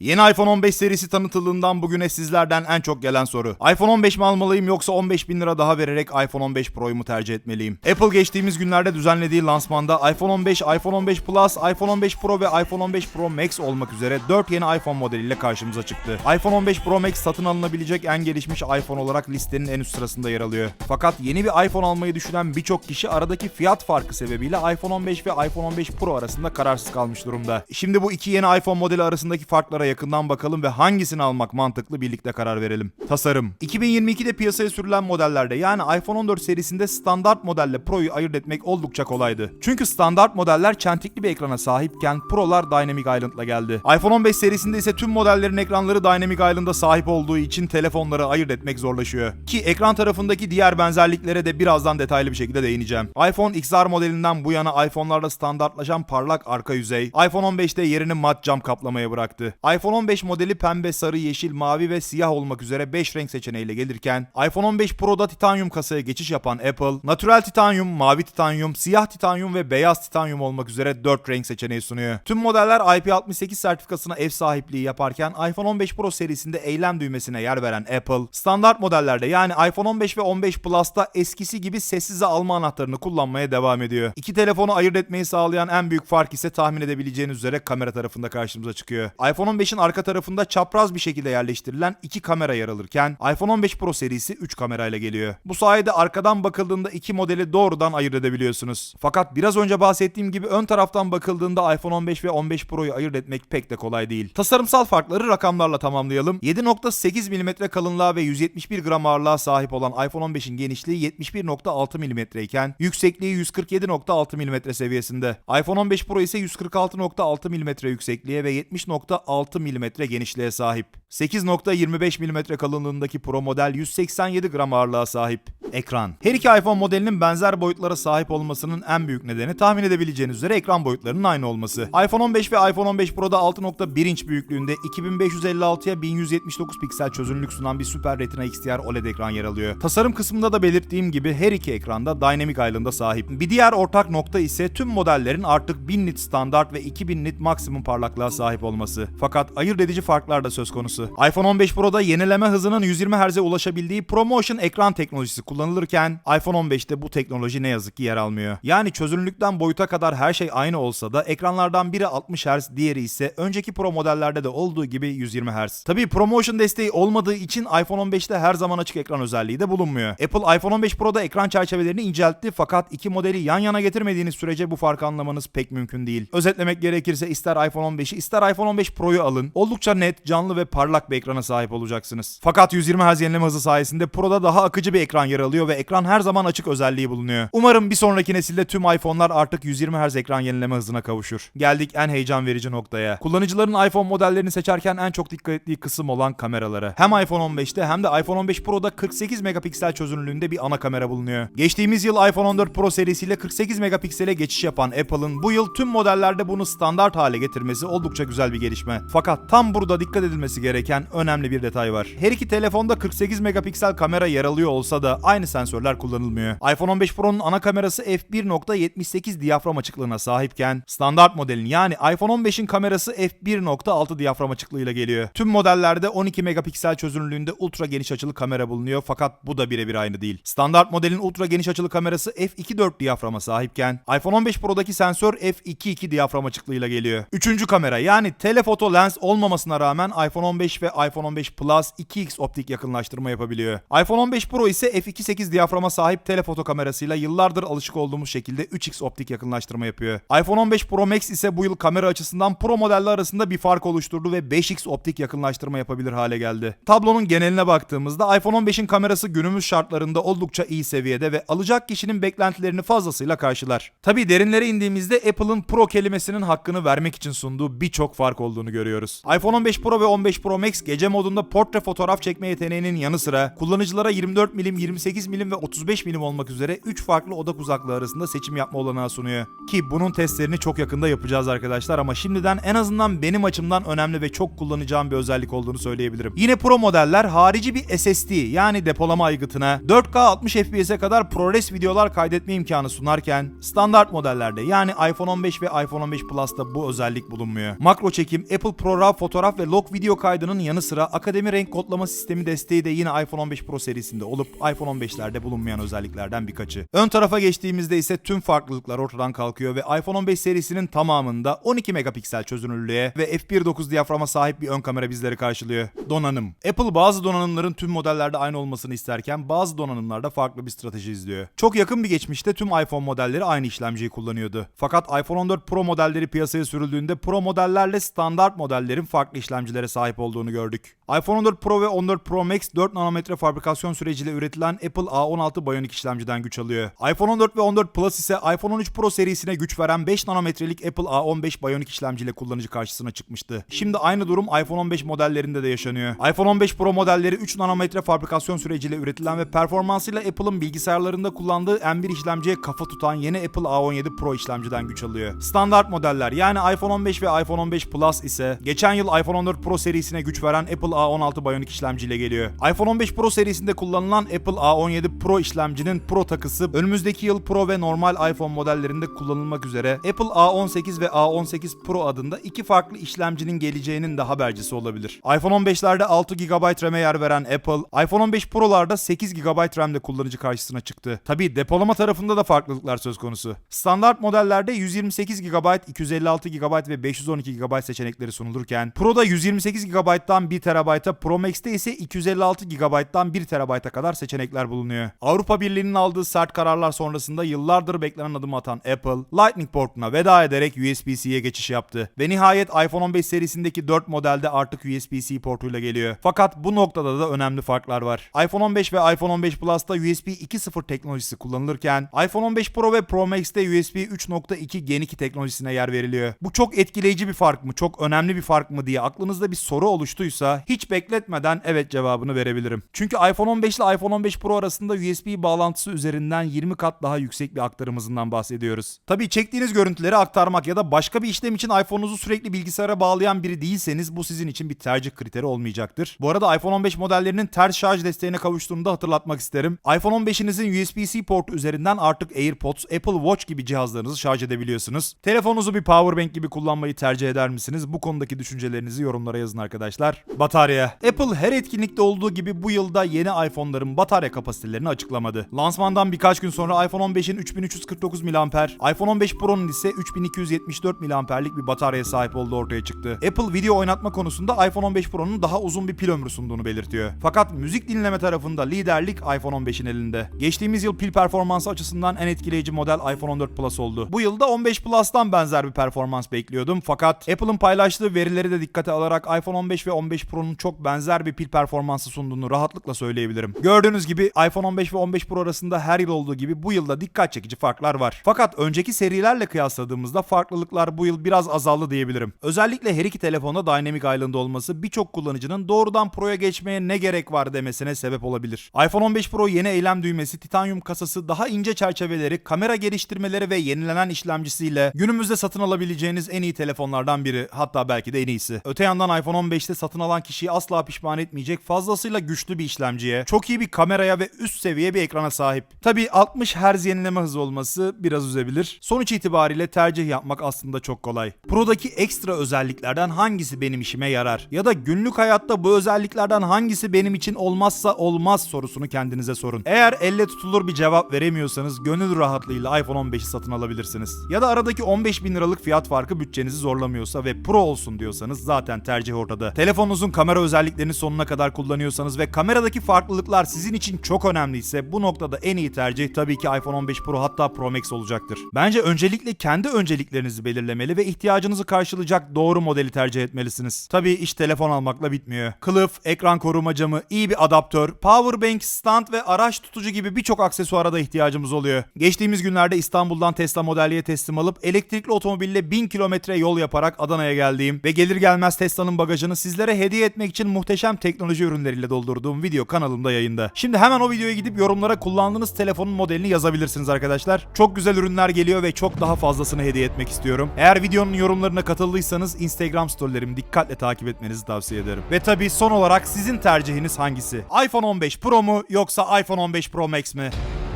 Yeni iPhone 15 serisi tanıtıldığından bugüne sizlerden en çok gelen soru. iPhone 15 mi almalıyım yoksa 15 bin lira daha vererek iPhone 15 Pro'yu mu tercih etmeliyim? Apple geçtiğimiz günlerde düzenlediği lansmanda iPhone 15, iPhone 15 Plus, iPhone 15 Pro ve iPhone 15 Pro Max olmak üzere 4 yeni iPhone modeliyle karşımıza çıktı. iPhone 15 Pro Max satın alınabilecek en gelişmiş iPhone olarak listenin en üst sırasında yer alıyor. Fakat yeni bir iPhone almayı düşünen birçok kişi aradaki fiyat farkı sebebiyle iPhone 15 ve iPhone 15 Pro arasında kararsız kalmış durumda. Şimdi bu iki yeni iPhone modeli arasındaki farklara yakından bakalım ve hangisini almak mantıklı birlikte karar verelim. Tasarım 2022'de piyasaya sürülen modellerde yani iPhone 14 serisinde standart modelle Pro'yu ayırt etmek oldukça kolaydı. Çünkü standart modeller çentikli bir ekrana sahipken Pro'lar Dynamic Island'la geldi. iPhone 15 serisinde ise tüm modellerin ekranları Dynamic Island'a sahip olduğu için telefonları ayırt etmek zorlaşıyor. Ki ekran tarafındaki diğer benzerliklere de birazdan detaylı bir şekilde değineceğim. iPhone XR modelinden bu yana iPhone'larda standartlaşan parlak arka yüzey, iPhone 15'te yerini mat cam kaplamaya bıraktı. iPhone 15 modeli pembe, sarı, yeşil, mavi ve siyah olmak üzere 5 renk seçeneğiyle gelirken, iPhone 15 Pro'da titanyum kasaya geçiş yapan Apple, natural titanyum, mavi titanyum, siyah titanyum ve beyaz titanyum olmak üzere 4 renk seçeneği sunuyor. Tüm modeller IP68 sertifikasına ev sahipliği yaparken iPhone 15 Pro serisinde eylem düğmesine yer veren Apple, standart modellerde yani iPhone 15 ve 15 Plus'ta eskisi gibi sessize alma anahtarını kullanmaya devam ediyor. İki telefonu ayırt etmeyi sağlayan en büyük fark ise tahmin edebileceğiniz üzere kamera tarafında karşımıza çıkıyor. iPhone 15'in arka tarafında çapraz bir şekilde yerleştirilen iki kamera yer alırken iPhone 15 Pro serisi 3 kamerayla geliyor. Bu sayede arkadan bakıldığında iki modeli doğrudan ayırt edebiliyorsunuz. Fakat biraz önce bahsettiğim gibi ön taraftan bakıldığında iPhone 15 ve 15 Pro'yu ayırt etmek pek de kolay değil. Tasarımsal farkları rakamlarla tamamlayalım. 7.8 mm kalınlığa ve 171 gram ağırlığa sahip olan iPhone 15'in genişliği 71.6 mm iken yüksekliği 147.6 mm seviyesinde. iPhone 15 Pro ise 146.6 mm yüksekliğe ve 70.6 mm genişliğe sahip. 8.25 mm kalınlığındaki Pro model 187 gram ağırlığa sahip. Ekran. Her iki iPhone modelinin benzer boyutlara sahip olmasının en büyük nedeni tahmin edebileceğiniz üzere ekran boyutlarının aynı olması. iPhone 15 ve iPhone 15 Pro'da 6.1 inç büyüklüğünde 2556'ya 1179 piksel çözünürlük sunan bir Super Retina XDR OLED ekran yer alıyor. Tasarım kısmında da belirttiğim gibi her iki ekranda Dynamic Island'a sahip. Bir diğer ortak nokta ise tüm modellerin artık 1000 nit standart ve 2000 nit maksimum parlaklığa sahip olması. Fakat ayırt edici farklar da söz konusu. iPhone 15 Pro'da yenileme hızının 120 Hz'e ulaşabildiği ProMotion ekran teknolojisi kullanılırken iPhone 15'te bu teknoloji ne yazık ki yer almıyor. Yani çözünürlükten boyuta kadar her şey aynı olsa da ekranlardan biri 60 Hz, diğeri ise önceki Pro modellerde de olduğu gibi 120 Hz. Tabii ProMotion desteği olmadığı için iPhone 15'te her zaman açık ekran özelliği de bulunmuyor. Apple iPhone 15 Pro'da ekran çerçevelerini inceltti fakat iki modeli yan yana getirmediğiniz sürece bu farkı anlamanız pek mümkün değil. Özetlemek gerekirse ister iPhone 15'i ister iPhone 15 Pro'yu alın. Oldukça net, canlı ve parlak bir ekrana sahip olacaksınız. Fakat 120 Hz yenileme hızı sayesinde Pro'da daha akıcı bir ekran yer alıyor ve ekran her zaman açık özelliği bulunuyor. Umarım bir sonraki nesilde tüm iPhone'lar artık 120 Hz ekran yenileme hızına kavuşur. Geldik en heyecan verici noktaya. Kullanıcıların iPhone modellerini seçerken en çok dikkat ettiği kısım olan kameralara. Hem iPhone 15'te hem de iPhone 15 Pro'da 48 megapiksel çözünürlüğünde bir ana kamera bulunuyor. Geçtiğimiz yıl iPhone 14 Pro serisiyle 48 megapiksele geçiş yapan Apple'ın bu yıl tüm modellerde bunu standart hale getirmesi oldukça güzel bir gelişme. Fakat tam burada dikkat edilmesi gereken önemli bir detay var. Her iki telefonda 48 megapiksel kamera yer alıyor olsa da aynı sensörler kullanılmıyor. iPhone 15 Pro'nun ana kamerası f1.78 diyafram açıklığına sahipken standart modelin yani iPhone 15'in kamerası f1.6 diyafram açıklığıyla geliyor. Tüm modellerde 12 megapiksel çözünürlüğünde ultra geniş açılı kamera bulunuyor fakat bu da birebir aynı değil. Standart modelin ultra geniş açılı kamerası f2.4 diyaframa sahipken iPhone 15 Pro'daki sensör f2.2 diyafram açıklığıyla geliyor. Üçüncü kamera yani telefoto lens olmamasına rağmen iPhone 15 ve iPhone 15 Plus 2x optik yakınlaştırma yapabiliyor. iPhone 15 Pro ise f2.8 diyaframa sahip telefoto kamerasıyla yıllardır alışık olduğumuz şekilde 3x optik yakınlaştırma yapıyor. iPhone 15 Pro Max ise bu yıl kamera açısından Pro modeller arasında bir fark oluşturdu ve 5x optik yakınlaştırma yapabilir hale geldi. Tablonun geneline baktığımızda iPhone 15'in kamerası günümüz şartlarında oldukça iyi seviyede ve alacak kişinin beklentilerini fazlasıyla karşılar. Tabi derinlere indiğimizde Apple'ın Pro kelimesinin hakkını vermek için sunduğu birçok fark olduğunu görüyoruz. iPhone 15 Pro ve 15 Pro Pro Max gece modunda portre fotoğraf çekme yeteneğinin yanı sıra kullanıcılara 24 milim, 28 milim ve 35 milim olmak üzere 3 farklı odak uzaklığı arasında seçim yapma olanağı sunuyor. Ki bunun testlerini çok yakında yapacağız arkadaşlar ama şimdiden en azından benim açımdan önemli ve çok kullanacağım bir özellik olduğunu söyleyebilirim. Yine Pro modeller harici bir SSD yani depolama aygıtına 4K 60 FPS'e kadar ProRes videolar kaydetme imkanı sunarken standart modellerde yani iPhone 15 ve iPhone 15 Plus'ta bu özellik bulunmuyor. Makro çekim, Apple ProRAW fotoğraf ve log video kaydının yanı sıra akademi renk kodlama sistemi desteği de yine iPhone 15 Pro serisinde olup iPhone 15'lerde bulunmayan özelliklerden birkaçı. Ön tarafa geçtiğimizde ise tüm farklılıklar ortadan kalkıyor ve iPhone 15 serisinin tamamında 12 megapiksel çözünürlüğe ve f1.9 diyaframa sahip bir ön kamera bizleri karşılıyor. Donanım. Apple bazı donanımların tüm modellerde aynı olmasını isterken bazı donanımlarda farklı bir strateji izliyor. Çok yakın bir geçmişte tüm iPhone modelleri aynı işlemciyi kullanıyordu. Fakat iPhone 14 Pro modelleri piyasaya sürüldüğünde Pro modellerle standart modellerin farklı işlemcilere sahip olduğunu gördük. iPhone 14 Pro ve 14 Pro Max 4 nanometre fabrikasyon süreciyle üretilen Apple A16 Bionic işlemciden güç alıyor. iPhone 14 ve 14 Plus ise iPhone 13 Pro serisine güç veren 5 nanometrelik Apple A15 Bionic işlemciyle kullanıcı karşısına çıkmıştı. Şimdi aynı durum iPhone 15 modellerinde de yaşanıyor. iPhone 15 Pro modelleri 3 nanometre fabrikasyon süreciyle üretilen ve performansıyla Apple'ın bilgisayarlarında kullandığı M1 işlemciye kafa tutan yeni Apple A17 Pro işlemciden güç alıyor. Standart modeller yani iPhone 15 ve iPhone 15 Plus ise geçen yıl iPhone 14 Pro serisine güç veren Apple A16 Bionic işlemciyle geliyor. iPhone 15 Pro serisinde kullanılan Apple A17 Pro işlemcinin Pro takısı önümüzdeki yıl Pro ve normal iPhone modellerinde kullanılmak üzere Apple A18 ve A18 Pro adında iki farklı işlemcinin geleceğinin de habercisi olabilir. iPhone 15'lerde 6 GB RAM'e yer veren Apple, iPhone 15 Pro'larda 8 GB RAM'de kullanıcı karşısına çıktı. Tabi depolama tarafında da farklılıklar söz konusu. Standart modellerde 128 GB, 256 GB ve 512 GB seçenekleri sunulurken Pro'da 128 GB'dan 1 TB'a, Pro Max'te ise 256 GB'dan 1 TB'a kadar seçenekler bulunuyor. Avrupa Birliği'nin aldığı sert kararlar sonrasında yıllardır beklenen adımı atan Apple, Lightning portuna veda ederek USB-C'ye geçiş yaptı. Ve nihayet iPhone 15 serisindeki 4 modelde artık USB-C portuyla geliyor. Fakat bu noktada da önemli farklar var. iPhone 15 ve iPhone 15 Plus'ta USB 2.0 teknolojisi kullanılırken iPhone 15 Pro ve Pro Max'te USB 3.2 Gen 2 teknolojisine yer veriliyor. Bu çok etkileyici bir fark mı, çok önemli bir fark mı diye aklınızda bir soru oluştuysa hiç bekletmeden evet cevabını verebilirim. Çünkü iPhone 15 ile iPhone 15 Pro arasında USB bağlantısı üzerinden 20 kat daha yüksek bir aktarım hızından bahsediyoruz. Tabii çektiğiniz görüntüleri aktarmak ya da başka bir işlem için iPhone'unuzu sürekli bilgisayara bağlayan biri değilseniz bu sizin için bir tercih kriteri olmayacaktır. Bu arada iPhone 15 modellerinin ters şarj desteğine kavuştuğunu da hatırlatmak isterim. iPhone 15'inizin USB-C portu üzerinden artık AirPods, Apple Watch gibi cihazlarınızı şarj edebiliyorsunuz. Telefonunuzu bir powerbank gibi kullanmayı tercih eder misiniz? Bu konudaki düşüncelerinizi yorumlara yazın arkadaşlar. Batarya. Apple her etkinlikte olduğu gibi bu yılda yeni iPhone'ların batarya kapasitelerini açıklamadı. Lansmandan birkaç gün sonra iPhone 15'in 3349 mAh, iPhone 15 Pro'nun ise 3274 mAh'lik bir bataryaya sahip olduğu ortaya çıktı. Apple video oynatma konusunda iPhone 15 Pro'nun daha uzun bir pil ömrü sunduğunu belirtiyor. Fakat müzik dinleme tarafında liderlik iPhone 15'in elinde. Geçtiğimiz yıl pil performansı açısından en etkileyici model iPhone 14 Plus oldu. Bu yılda 15 Plus'tan benzer bir performans bekliyordum fakat Apple'ın paylaştığı verileri de dikkate alarak iPhone 15 ve 15 Pro'nun çok benzer bir pil performansı sunduğunu rahatlıkla söyleyebilirim. Gördüğünüz gibi iPhone 15 ve 15 Pro arasında her yıl olduğu gibi bu yılda dikkat çekici farklar var. Fakat önceki serilerle kıyasladığımızda farklılıklar bu yıl biraz azaldı diyebilirim. Özellikle her iki telefonda Dynamic Island olması birçok kullanıcının doğrudan Pro'ya geçmeye ne gerek var demesine sebep olabilir. iPhone 15 Pro yeni eylem düğmesi, titanyum kasası, daha ince çerçeveleri, kamera geliştirmeleri ve yenilenen işlemcisiyle günümüzde satın alabileceğiniz en iyi telefonlardan biri. Hatta belki de en iyisi. Öte yandan iPhone 15'te satın alan kişiyi asla pişman etmeyecek fazlasıyla güçlü bir işlemciye, çok iyi bir kameraya ve üst seviye bir ekrana sahip. Tabii 60 Hz yenileme hızı olması biraz üzebilir. Sonuç itibariyle tercih yapmak aslında çok kolay. Pro'daki ekstra özelliklerden hangisi benim işime yarar? Ya da günlük hayatta bu özelliklerden hangisi benim için olmazsa olmaz sorusunu kendinize sorun. Eğer elle tutulur bir cevap veremiyorsanız gönül rahatlığıyla iPhone 15'i satın alabilirsiniz. Ya da aradaki 15 bin liralık fiyat farkı bütçenizi zorlamıyorsa ve Pro olsun diyorsanız zaten tercih ortada. Telefonunuzun kamera özelliklerini sonuna kadar kullanıyorsanız ve kameradaki farklılıklar sizin için çok önemliyse bu noktada en iyi tercih tabii ki iPhone 15 Pro hatta Pro Max olacaktır. Bence öncelikle kendi önceliklerinizi belirlemeli ve ihtiyacınızı karşılayacak doğru modeli tercih etmelisiniz. Tabii iş telefon almakla bitmiyor. Kılıf, ekran koruma camı, iyi bir adaptör, powerbank, stand ve araç tutucu gibi birçok aksesuara da ihtiyacımız oluyor. Geçtiğimiz günlerde İstanbul'dan Tesla Model teslim alıp elektrikli otomobille 1000 kilometre yol yaparak Adana'ya geldiğim ve gelir gelmez Tesla'nın bagajını sizlere hediye etmek için muhteşem teknoloji ürünleriyle doldurduğum video kanalımda yayında. Şimdi hemen o videoya gidip yorumlara kullandığınız telefonun modelini yazabilirsiniz arkadaşlar. Çok güzel ürünler geliyor ve çok daha fazlasını hediye etmek istiyorum. Eğer videonun yorumlarına katıldıysanız Instagram storylerimi dikkatle takip etmenizi tavsiye ederim. Ve tabii son olarak sizin tercihiniz hangisi? iPhone 15 Pro mu yoksa iPhone 15 Pro Max mi?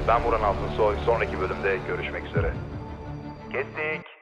Ben Buran Altınsoy. Sonraki bölümde görüşmek üzere. Kestik.